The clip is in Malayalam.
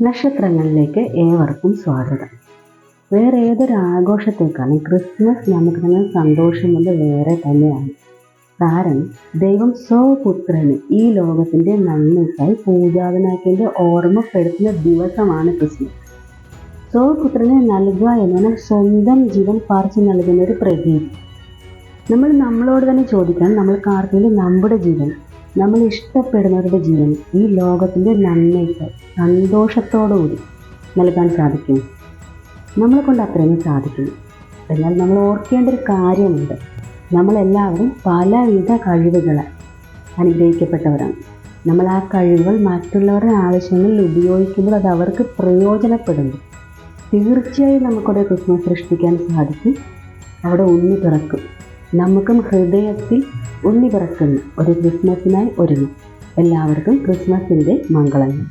നക്ഷത്രങ്ങളിലേക്ക് ഏവർക്കും സ്വാഗതം. വേറെ ഏതൊരു ആഘോഷത്തേക്കാളും ക്രിസ്മസ് നമുക്ക് തന്നെ സന്തോഷം കൊണ്ട് വേറെ തന്നെയാണ്. കാരണം ദൈവം സ്വപുത്രന് ഈ ലോകത്തിന്റെ നന്മയ്ക്കായി പൂജാവിനാക്കിന്റെ ഓർമ്മപ്പെടുത്തുന്ന ദിവസമാണ് ക്രിസ്മസ്. സ്വപുത്രനെ നൽകുക എന്നാണ് സ്വന്തം ജീവൻ പറിച്ചു നൽകുന്ന ഒരു പ്രതീതി. നമ്മൾ നമ്മളോട് തന്നെ ചോദിക്കണം നമ്മൾ ആർക്കെങ്കിലും നമ്മുടെ ജീവൻ നമ്മൾ ഇഷ്ടപ്പെടുന്നവരുടെ ജീവൻ ഈ ലോകത്തിന്റെ നന്മയ്ക്ക് സന്തോഷത്തോടുകൂടി നൽകാൻ സാധിക്കും. നമ്മളെ കൊണ്ട് അത്രയും സാധിക്കും. എന്നാൽ നമ്മൾ ഓർക്കേണ്ട ഒരു കാര്യമുണ്ട്. നമ്മളെല്ലാവരും പലവിധ കഴിവുകൾ അനുഗ്രഹിക്കപ്പെട്ടവരാണ്. നമ്മൾ ആ കഴിവുകൾ മറ്റുള്ളവരുടെ ആവശ്യങ്ങളിൽ ഉപയോഗിക്കുമ്പോൾ അത് അവർക്ക് പ്രയോജനപ്പെടുന്നു. തീർച്ചയായും നമുക്കവിടെ ക്രിസ്മസ് സൃഷ്ടിക്കാൻ സാധിക്കും. അവിടെ ഉണ്ണി പിറക്കും. നമുക്കും ഹൃദയത്തിൽ ഉണ്ണി പിറക്കുന്ന ഒരു ക്രിസ്മസിനായി ഒരുങ്ങും. എല്ലാവർക്കും ക്രിസ്മസിന്റെ മംഗളങ്ങൾ.